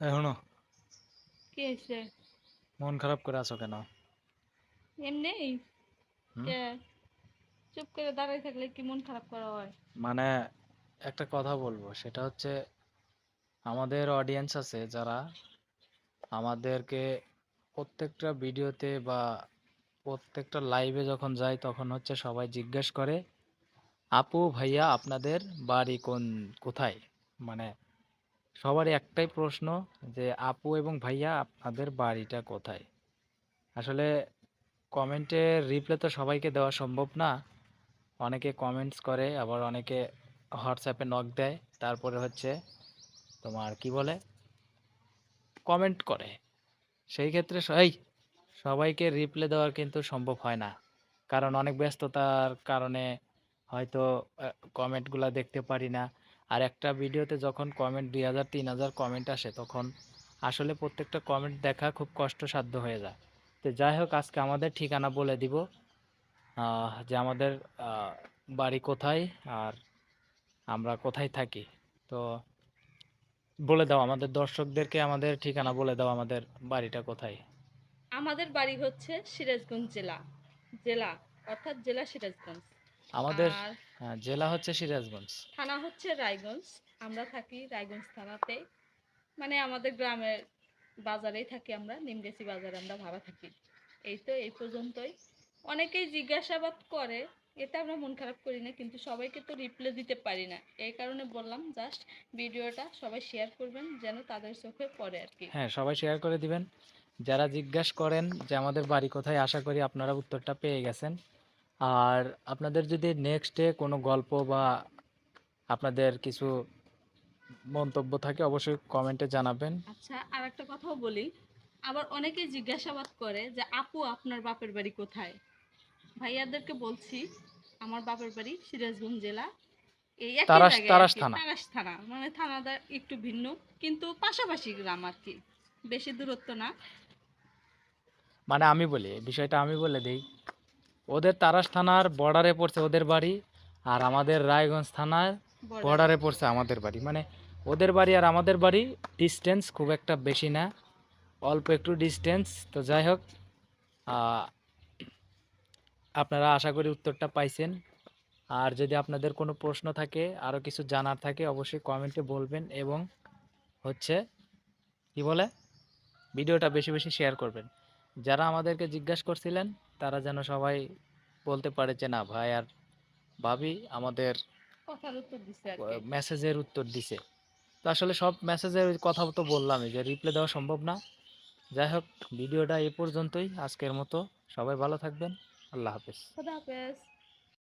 এখনও কি হয়েছে মন খারাপ করে আছো কেন? এমনি চুপ করে দাঁড়াই থাকলে কি মন খারাপ করা হয়? মানে একটা কথা বলব সেটা হচ্ছে আমাদের অডিয়েন্স আছে যারা আমাদেরকে প্রত্যেকটা ভিডিওতে বা প্রত্যেকটা লাইভে যখন যায় তখন হচ্ছে সবাই জিজ্ঞেস করে আপু ভাইয়া আপনাদের বাড়ি কোন কোথায়? মানে সবারই একটাই প্রশ্ন যে, আপু এবং ভাইয়া আপনাদের বাড়িটা কোথায়? আসলে কমেন্টের রিপ্লাই তো সবাইকে দেওয়া সম্ভব না। অনেকে কমেন্টস করে, আবার অনেকে হোয়াটসঅ্যাপে নক দেয়। তারপরে হচ্ছে তোমার কি বলে? কমেন্ট করে। সেই ক্ষেত্রে এই সবাইকে রিপ্লাই দেওয়ার কিন্তু সম্ভব হয় না। কারণ অনেক ব্যস্ততার কারণে হয়তো কমেন্টগুলো দেখতে পারি না। আর একটা ভিডিওতে যখন কমেন্ট দুই হাজার, তিন হাজার কমেন্ট আসে, তখন আসলে প্রত্যেকটা কমেন্ট দেখা খুব কষ্টসাধ্য হয়ে যায়। তো যাই হোক, আজকে আমাদের ঠিকানা বলে দিব যে আমাদের বাড়ি কোথায় আর আমরা কোথায় থাকি। তো বলে দাও, আমাদের দর্শকদেরকে আমাদের ঠিকানা বলে দাও, আমাদের বাড়িটা কোথায়? আমাদের বাড়ি হচ্ছে সিরাজগঞ্জ জেলা। জেলা, অর্থাৎ জেলা সিরাজগঞ্জ। আমাদের হ্যাঁ, জেলা হচ্ছে সিরাজগঞ্জ। থানা হচ্ছে রায়গঞ্জ। আমরা থাকি রায়গঞ্জ থানাতে। মানে আমাদের গ্রামের বাজারেই থাকি আমরা নিমগেছি বাজারে আমরা ভাড়া থাকি। এই তো এই পর্যন্তই। অনেকেই জিজ্ঞাসাবাদ করে এতে আমরা মন খারাপ করি না কিন্তু সবাইকে তো রিপ্লাই দিতে পারি না। এই কারণে বললাম জাস্ট ভিডিওটা সবাই শেয়ার করবেন যেন তাদের চোখে পড়ে আর কি। হ্যাঁ সবাই শেয়ার করে দিবেন। যারা জিজ্ঞাসা করেন যে আমাদের বাড়ি কোথায় আশা করি আপনারা উত্তরটা পেয়ে গেছেন। আর আপনাদের যদি নেক্সটে কোনো গল্প বা আপনাদের কিছু মন্তব্য থাকে অবশ্যই কমেন্টে জানাবেন। আচ্ছা আর একটা কথাও বলি। আবার অনেকে জিজ্ঞাসাবাদ করে যে আপু আপনার বাপের বাড়ি কোথায়? ভাইয়াদেরকে বলছি আমার বাপের বাড়ি সিরাজগঞ্জ জেলা। এই একই জায়গায় আর কি। তারাস থানা। মানে থানাটা একটু ভিন্ন কিন্তু পাশাপাশি গ্রাম আর কি। বেশি দূরত্ব না। মানে আমি বলি বিষয়টা আমি বলে দিই। ওদের তারাস থানার বর্ডারে পড়ছে ওদের বাড়ি আর আমাদের রায়গঞ্জ থানার বর্ডারে। পড়ছে আমাদের বাড়ি। মানে ওদের বাড়ি আর আমাদের বাড়ি ডিস্টেন্স খুব একটা বেশি না অল্প একটু ডিস্টেন্স তো যাই হোক আপনারা আশা করি উত্তরটা পাইছেন। আর যদি আপনাদের কোনো প্রশ্ন থাকে আরও কিছু জানার থাকে অবশ্যই কমেন্টে বলবেন এবং হচ্ছে কি বলে ভিডিওটা বেশি বেশি শেয়ার করবেন। যারা আমাদেরকে জিজ্ঞাসা করছিলেন তারা যেন সবাই বলতে পারে যে না ভাই আর ভাবি আমাদের মেসেজের উত্তর দিছে তো আসলে সব মেসেজের কথা তো বললামই যে রিপ্লাই দেওয়া সম্ভব না। যাই হোক ভিডিওটা এ পর্যন্তই। আজকের মতো সবাই ভালো থাকবেন। আল্লাহ হাফেজ। হাফেজ।